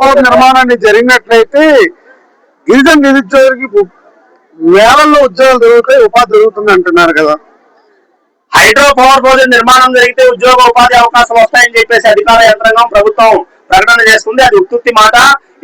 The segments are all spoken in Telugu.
పోర్ట్ నిర్మాణాన్ని జరిగినట్లయితే గిరిజన నిరుద్యోగులకి వేలల్లో ఉద్యోగాలు దొరుకుతాయి ఉపాధి దొరుకుతుంది అంటున్నారు కదా. హైడ్రో పవర్ ప్రాజెక్ట్ నిర్మాణం జరిగితే ఉద్యోగ ఉపాధి అవకాశాలు వస్తాయని చెప్పేసి అధికార యంత్రాంగం ప్రభుత్వం ప్రకటన చేస్తుంది. అది ఉత్పత్తి మాట.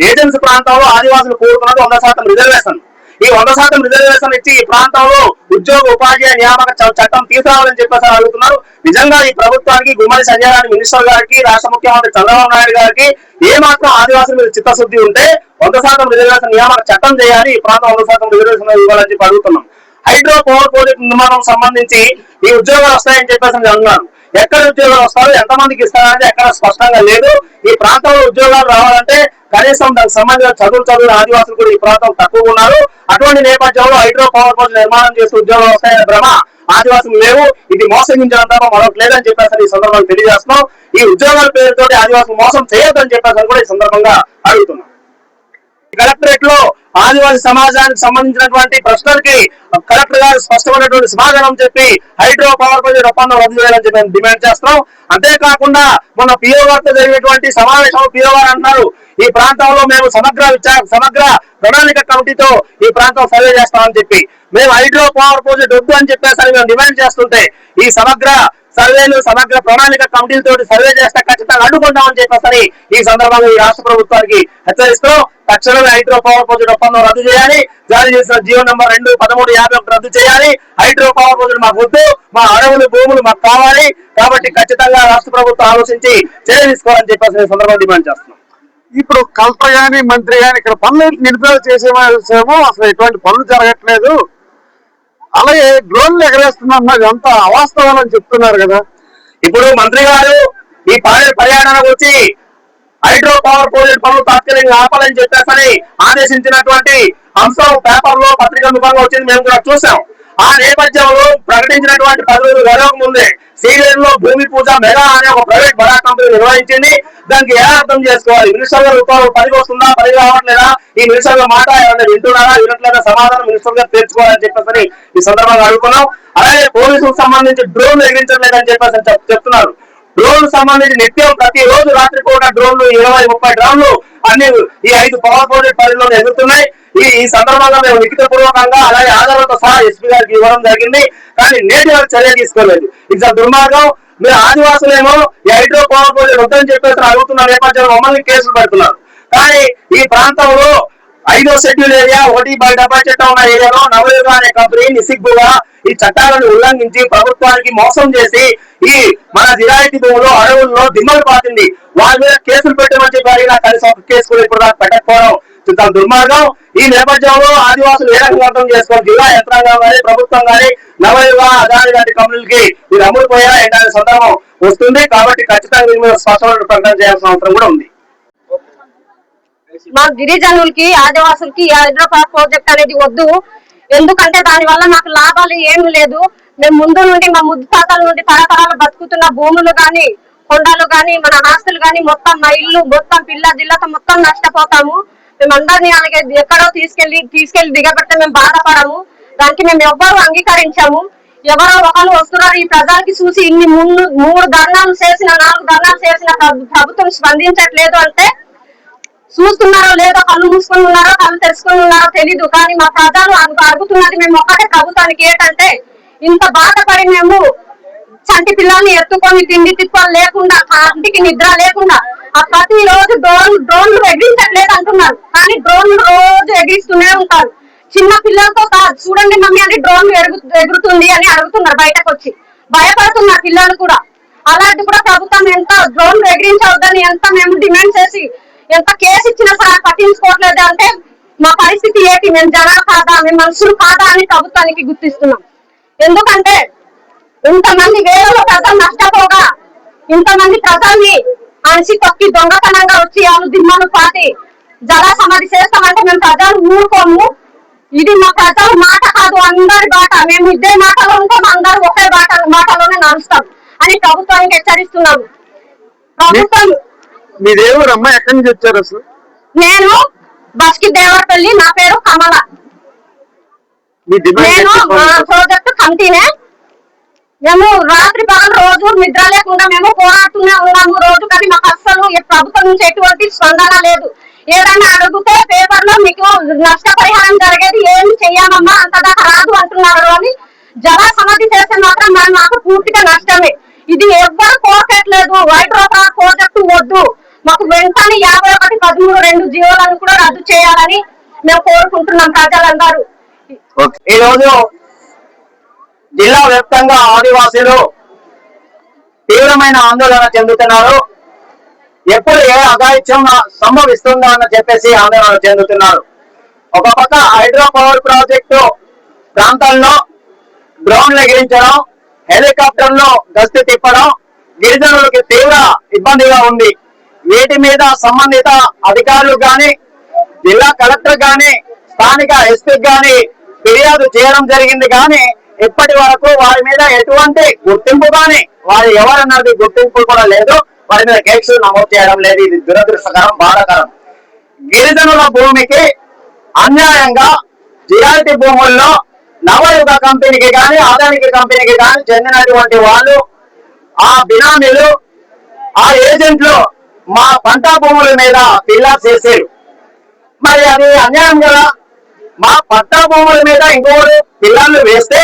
ఏజెన్సీ ప్రాంతంలో ఆదివాసులు కోరుతున్నది వంద శాతం రిజర్వేషన్. ఈ వంద శాతం రిజర్వేషన్ ఇచ్చి ఈ ప్రాంతంలో ఉద్యోగ ఉపాధ్యాయ నియామక చ- చట్టం తీసుకురావాలని చెప్పేసి అడుగుతున్నారు. నిజంగా ఈ ప్రభుత్వానికి గుమ్మడి సంజయ్ గారి మినిస్టర్ గారికి రాష్ట్ర ముఖ్యమంత్రి చంద్రబాబు నాయుడు గారికి ఏ మాత్రం ఆదివాసుల మీద చిత్తశుద్ధి ఉంటే వంద శాతం రిజర్వేషన్ నియామక చట్టం చేయాలి ఈ ప్రాంతం వంద శాతం రిజర్వేషన్ ఇవ్వాలని చెప్పి అడుగుతున్నాం. హైడ్రో పవర్ ప్రాజెక్ట్ నిర్మాణం సంబంధించి ఈ ఉద్యోగాలు వస్తాయని చెప్పేసి అన్నారు. ఎక్కడ ఉద్యోగాలు వస్తారో ఎంతమందికి ఇస్తారంటే ఎక్కడ స్పష్టంగా లేదు. ఈ ప్రాంతంలో ఉద్యోగాలు రావాలంటే కనీసం దానికి సంబంధించిన చదువు చదువులు ఆదివాసులు కూడా ఈ ప్రాంతం తక్కువ ఉన్నారు. అటువంటి నేపథ్యంలో హైడ్రో పవర్ ప్రాజెక్ట్ నిర్మాణం చేసి ఉద్యోగాలు వస్తాయనే భ్రమ ఆదివాసులు లేవు. ఇది మోసగించడం తప్ప మరొకటి లేదని చెప్పేసి ఈ సందర్భంగా తెలియజేస్తున్నాం. ఈ ఉద్యోగాల పేరుతో ఆదివాసులు మోసం చేయొద్దని చెప్పేసి కూడా ఈ సందర్భంగా అడుగుతున్నాం. కలెక్టరేట్లో ఆదివాసి సమాజానికి సంబంధించినటువంటి ప్రశ్నలకి కలెక్టర్ గారు స్పష్టమైనటువంటి సమాధానం చెప్పి హైడ్రో పవర్ ప్రాజెక్ట్ ఒప్పందం రద్దు చేయాలని చెప్పి డిమాండ్ చేస్తున్నాం. అంతేకాకుండా మొన్న పిఓ గారితో జరిగినటువంటి సమావేశంలో పిఓ గారు అంటున్నారు ఈ ప్రాంతంలో మేము సమగ్ర విచార సమగ్ర ప్రణాళిక కమిటీతో ఈ ప్రాంతం సర్వే చేస్తామని చెప్పి. మేము హైడ్రో పవర్ ప్రాజెక్ట్ వద్దు అని చెప్పేసి మేము డిమాండ్ చేస్తుంటే ఈ సమగ్ర సర్వేలు సమగ్ర ప్రణాళిక కమిటీలతో సర్వే చేస్తే ఖచ్చితంగా అడ్డుకుంటామని చెప్పేసి ఈ సందర్భంగా ఈ రాష్ట్ర ప్రభుత్వానికి హెచ్చరిస్తూ తక్షణమే హైడ్రో పవర్ ప్రాజెక్ట్ ఒప్పందం రద్దు చేయాలి. జారీ చేసిన జీవో నంబర్ రెండు పదమూడు యాభై ఒకటి రద్దు చేయాలి. హైడ్రో పవర్ ప్రాజెక్ట్ మాకు వద్దు. మా అడవులు భూములు మాకు కావాలి. కాబట్టి ఖచ్చితంగా రాష్ట్ర ప్రభుత్వం ఆలోచించి చర్య తీసుకోవాలని చెప్పేసి ఈ సందర్భంగా డిమాండ్ చేస్తున్నాం. ఇప్పుడు కలెక్టర్ గాని మంత్రి గాని ఇక్కడ పనులు నిలుపుదల చేసేమో అసలు ఎటువంటి పనులు జరగట్లేదు. అలాగే డ్రోన్లు ఎగరేస్తున్నారు అంత అవాస్తవం అని చెప్తున్నారు కదా. ఇప్పుడు మంత్రి గారు ఈ పర్య- పర్యటనకు వచ్చి హైడ్రో పవర్ ప్రాజెక్ట్ పనులు తాత్కాలికంగా ఆపాలని చెప్పేసి ఆదేశించినటువంటి అంశం పేపర్లో పత్రిక ముఖంగా వచ్చింది మేము కూడా చూసాం ఆ నేపథ్యంలో ప్రకటించినటువంటి పదవులు రోజులు గడవక ముందే సీరియల్లో భూమి పూజ మెగా అనే ఒక ప్రైవేట్ బడా కంపెనీ నిర్వహించింది. దానికి ఎలా అర్థం చేసుకోవాలి? మినిస్టర్ గారు ఉత్తర్వులు పనికి వస్తుందా పని రావట్లేదా? ఈ మినిస్టర్ గారు మాట ఏమైనా వింటున్నారా? వినట్లేదా? సమాధానం మినిస్టర్ గారు తెచ్చుకోవాలని చెప్పేసి ఈ సందర్భంగా అడుగుతున్నాం. అలాగే పోలీసులకు సంబంధించి డ్రోన్ ఎగిరించలేదని చెప్పేసి అని చెప్తున్నారు. డ్రోన్ సంబంధించి నిత్యం ప్రతి రోజు రాత్రిపూట డ్రోన్లు ఇరవై ముప్పై డ్రోన్లు అన్ని ఈ ఐదు పవర్ ప్రాజెక్ట్ పరిధిలో ఎదుగుతున్నాయి ఈ ఈ సందర్భంగా మేము లిఖిత పూర్వకంగా అలాగే ఆధారాలతో సహా ఎస్పీ గారికి ఇవ్వడం జరిగింది. కానీ నేటి చర్య తీసుకోలేదు. ఇది దుర్మార్గం. మీరు ఆదివాసులేమో ఈ హైడ్రో పవర్ ప్రాజెక్ట్ వద్దని చెప్పేసి అడుగుతున్న నేపథ్యంలో మమ్మల్ని కేసులు పెడుతున్నారు. కానీ ఈ ప్రాంతంలో ఐదో షెడ్యూల్ ఏరియా ఒకటి బై డెబ్బై చట్టం ఉన్న ఏరియాలో నవయుగ అనే కంపెనీ నిసిగ్గుగా ఈ చట్టాలను ఉల్లంఘించి ప్రభుత్వానికి మోసం చేసి ఈ మన జిరాయితీ భూములు అడవుల్లో దిమ్మలు పాతింది. వాళ్ళ మీద కేసులు పెట్టమని చెప్పి అడిగినా కలిసి ఒక కేసు కూడా ఇప్పుడు దాకా పెట్టకపోవడం చాలా దుర్మార్గం. ఈ నేపథ్యంలో ఆదివాసులు ఏ రకంగా అర్థం చేసుకోవాలి? జిల్లా యంత్రాంగం కానీ ప్రభుత్వం కానీ నవయుగ అదాని లాంటి కంపెనీలకి మీరు అమ్ముడుపోయారా? ఏంటనే సందర్భం వస్తుంది. కాబట్టి ఖచ్చితంగా దీని మీద స్పష్టమైన ప్రకటన చేయాల్సిన అవసరం కూడా ఉంది. మా గిరిజనులకి ఆదివాసులకి హైదరాబాద్ ప్రాజెక్ట్ అనేది వద్దు. ఎందుకంటే దాని వల్ల నాకు లాభాలు ఏమీ లేదు. మేము ముందు నుండి మా ముద్దు తాతల నుండి తరతరాలు బతుకుతున్న భూములు గాని కొండలు గాని మన ఆస్తులు గాని మొత్తం మా ఇల్లు మొత్తం పిల్ల జిల్లాతో మొత్తం నష్టపోతాము. మేము అందరినీ అలాగే ఎక్కడో తీసుకెళ్ళి తీసుకెళ్ళి దిగబెడితే మేము బాధపడము. దానికి మేము ఎవ్వరు అంగీకరించాము. ఎవరో ఒకరు వస్తున్నారు. ఈ ప్రజలకి చూసి ఇన్ని ముందు మూడు ధర్నాలు చేసిన నాలుగు ధర్నాలు చేసిన ప్రభుత్వం స్పందించట్లేదు అంటే చూస్తున్నారో లేదో కళ్ళు మూసుకొని ఉన్నారో కళ్ళు తెరుచుకొని ఉన్నారో తెలీదు. కానీ మా ప్రజలు అడుగుతున్నది మేము ఒక్కటే ప్రభుత్వానికి ఏంటంటే ఇంత బాధపడి మేము చంటి పిల్లల్ని ఎత్తుకొని తిండి తిప్పలు లేకుండా కంటికి నిద్ర లేకుండా ఆ ప్రతి రోజు డ్రోన్ డ్రోన్లు ఎగిరించట్లేదు అంటున్నారు. కానీ డ్రోన్లు రోజు ఎగిరిస్తూనే ఉంటారు. చిన్న పిల్లలతో కాదు చూడండి మమ్మీ అని డ్రోన్ ఎగురుతుంది అని అడుగుతున్నారు బయటకు వచ్చి భయపడుతున్నారు పిల్లలు కూడా. అలాంటి కూడా ప్రభుత్వం ఎంత డ్రోన్ ఎగిరించవద్దని ఎంత మేము డిమాండ్ చేసి ఎంత కేసు ఇచ్చినా సరే పట్టించుకోవట్లేదు అంటే మా పరిస్థితి ఏంటి? మేము జనాలు కాదా? మేము మనుషులు కాదా అని ప్రభుత్వానికి గుర్తిస్తున్నాం. ఎందుకంటే ఇంతమంది వేలలో ప్రజలు నష్టపోగా ఇంతమంది ప్రజల్ని అనిసి తొక్కి దొంగతనంగా వచ్చి వాళ్ళు దిమ్మను పాటి జల సమాధి చేస్తామంటే మేము ప్రజలు ఊరుకోము. ఇది మా ప్రజల మాట కాదు అందరి బాట మేము ఇద్దరి మాటలో ఉంటాం అందరూ ఒకే బాట మాటలోనే నడుస్తాం అని ప్రభుత్వానికి హెచ్చరిస్తున్నాము ప్రభుత్వం మీ దేవుడు అమ్మ ఎక్కడి నుంచి వచ్చారు అసలు? నేను బస్కి దేవరపల్లి నా పేరు కమల. నేను ప్రాజెక్ట్ కమిటీనే మేము రాత్రి పగలు రోజు నిద్ర లేకుండా మేము పోరాడుతూనే ఉన్నాము. రోజు కానీ మాకు అస్సలు ప్రభుత్వం నుంచి ఎటువంటి స్పందన లేదు. ఏదైనా అడిగితే పేపర్లో మీకు నష్టపరిహారం జరిగేది ఏం చెయ్యామమ్మా అంత దాకా రాదు అంటున్నారు అని జల సమాధి చేస్తే మాత్రం మనం మాకు పూర్తిగా నష్టమే. ఇది ఎవ్వరు కోరట్లేదు. వైడ్రోపా ప్రాజెక్టు వద్దు. మాకు వెంటనే యాభై ఒకటి పదమూడు రెండు జీవోలను కూడా రద్దు చేయాలని మేము కోరుకుంటున్నాం ప్రజలందరూ. ఈ రోజు జిల్లా వ్యాప్తంగా ఆదివాసీలు తీవ్రమైన ఆందోళన చెందుతున్నారు. ఎప్పుడు ఏ అఘాయిత్యం సంభవిస్తుందో అని చెప్పేసి ఆందోళన చెందుతున్నారు. ఒక పక్క హైడ్రో పవర్ ప్రాజెక్టు ప్రాంతాల్లో డ్రోన్లు ఎగిరించడం హెలికాప్టర్లో గస్తీ తిప్పడం గిరిజనులకి తీవ్ర ఇబ్బందిగా ఉంది. వీటి మీద సంబంధిత అధికారులు గాని జిల్లా కలెక్టర్ గాని స్థానిక ఎస్పీ గాని ఫిర్యాదు చేయడం జరిగింది కానీ ఇప్పటి వరకు వారి మీద ఎటువంటి గుర్తింపు కానీ వారు ఎవరన్నది గుర్తింపు కూడా లేదు. వారి మీద కేసులు నమోదు చేయడం లేదు. ఇది దురదృష్టకరం బాధాకరం. గిరిజనుల భూమికి అన్యాయంగా జిఆర్టీ భూముల్లో నవయుగ కంపెనీకి కానీ ఆదానికి కంపెనీకి కానీ చెందినటువంటి వాళ్ళు ఆ బినామీలు ఆ ఏజెంట్లు మా పంట భూముల మీద పిల్లర్స్ చేశారు మరి అది అన్యాయం కదా. మా పట్టా భూముల మీద ఇంకోడు పిల్లలు వేస్తే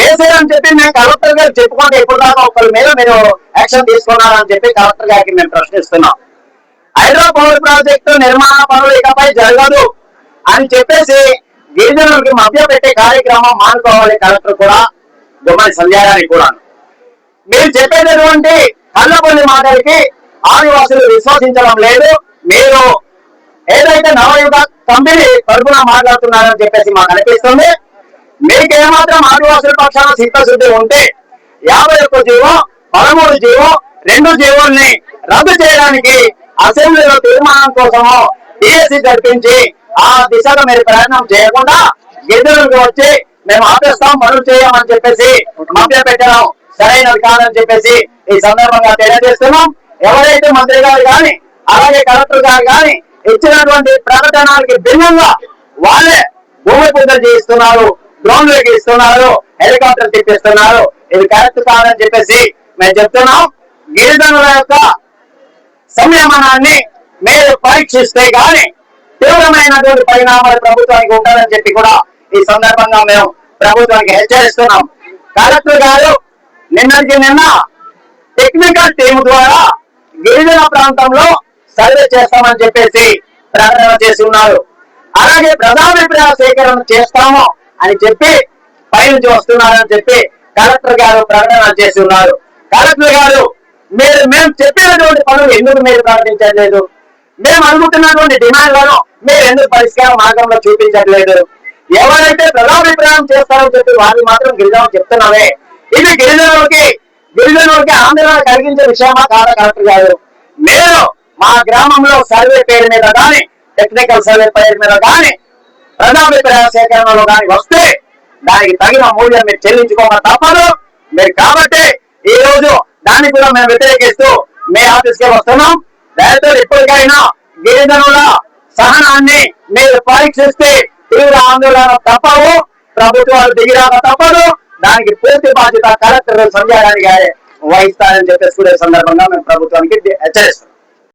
అని చెప్పి మేము కలెక్టర్ గారు చెప్పుకుంటే ఇప్పుడు దాకా ఒకరి మీద మీరు యాక్షన్ తీసుకున్నారని చెప్పి కలెక్టర్ గారికి మేము ప్రశ్నిస్తున్నాం. హైడ్రో పవర్ ప్రాజెక్టు నిర్మాణ పనులు ఇకపై జరగదు అని చెప్పేసి గిరిజనులకి మధ్య పెట్టే కార్యక్రమం మానుకోవాలి కలెక్టర్ కూడా దుమ్మని సంధ్యారానికి కూడా. మీరు చెప్పేటటువంటి కళ్ళపల్లి మాటలకి ఆదివాసులు విశ్వసించడం లేదు. మీరు ఏదైతే నవయుగ కంపెనీ తరఫున మాట్లాడుతున్నారని చెప్పేసి మాకు అనిపిస్తుంది. మీకు ఏమాత్రం ఆదివాసుల పక్షాన చిత్తశుద్ధి ఉంటే యాభై ఒక్క జీవో పదమూడు జీవో రెండు జీవుల్ని రద్దు చేయడానికి అసెంబ్లీలో తీర్మానం కోసము టీఎస్సీ జరిపించి ఆ దిశగా మీరు ప్రయత్నం చేయకుండా గిరిజనులకు వచ్చి మేము ఆపేస్తాం పనులు చేయమని చెప్పేసి మభ్య పెట్టడం సరైనది కాదని చెప్పేసి ఈ సందర్భంగా తెలియజేస్తున్నాం. ఎవరైతే మంత్రి గారు కానీ అలాగే కలెక్టర్ గారు కానీ ఇచ్చినటువంటి ప్రకటనలకి భిన్నంగా వాళ్ళే భూమి పూజలు చేయిస్తున్నారు. డ్రోన్లు ఇస్తున్నారు హెలికాప్టర్ తెప్పిస్తున్నారు. ఇది కరెక్ట్ కాదని చెప్పేసి మేము చెప్తున్నాం. గిరిజనుల యొక్క సంయమనాన్ని మీరు పరీక్షిస్తే గాని తీవ్రమైనటువంటి పరిణామాలు ప్రభుత్వానికి ఉండాలని చెప్పి కూడా ఈ సందర్భంగా మేము ప్రభుత్వానికి హెచ్చరిస్తున్నాం. కలెక్టర్ గారు నిన్నటికి నిన్న టెక్నికల్ టీం ద్వారా గిరిజన ప్రాంతంలో సర్వే చేస్తామని చెప్పేసి ప్రకటన చేసి ఉన్నారు. అలాగే ప్రజాభిప్రాయ సేకరణ చేస్తాము. అని చెప్పి పైనుంచి వస్తున్నారని చెప్పి కలెక్టర్ గారు ప్రకటన చేసి ఉన్నారు. కలెక్టర్ గారు మీరు మేము చెప్పినటువంటి పనులు ఎందుకు మీరు ప్రకటించట్లేదు? మేము అనుకుంటున్నటువంటి డిమాండ్లను మీరు ఎందుకు పరిష్కార మార్గంలో చూపించట్లేదు? ఎవరైతే ప్రజాభిప్రాయం చేస్తారో చెప్పి వారిని మాత్రం గిరిజనులు చెప్తున్నామే. ఇది గిరిజనులకి గిరిజనులకి ఆందోళన కలిగించే విషయమా కాదా కలెక్టర్ గారు? మేము మా గ్రామంలో సర్వే పేరు మీద కానీ టెక్నికల్ సర్వే పేరు మీద కానీ ప్రజాభిప్రాయ సేకరణలో కానీ వస్తే దానికి తగిన మూల్యం మీరు చెల్లించుకోవడం తప్పదు. మీరు కాబట్టి ఈ రోజు దాన్ని కూడా మేము వ్యతిరేకిస్తూ మీ ఆఫీస్కి వస్తున్నాం. దయతో ఇప్పటికైనా గిరిజనుల సహనాన్ని మీరు పరీక్షిస్తే తీవ్ర ఆందోళన తప్పవు. ప్రభుత్వాలు దిగిరాక తప్పదు. దానికి పూర్తి బాధ్యత కలెక్టర్ సంజయ్ గారి వహిస్తారని చెప్పేసి కూడా సందర్భంగా మేము ప్రభుత్వానికి హెచ్చరిస్తున్నాం.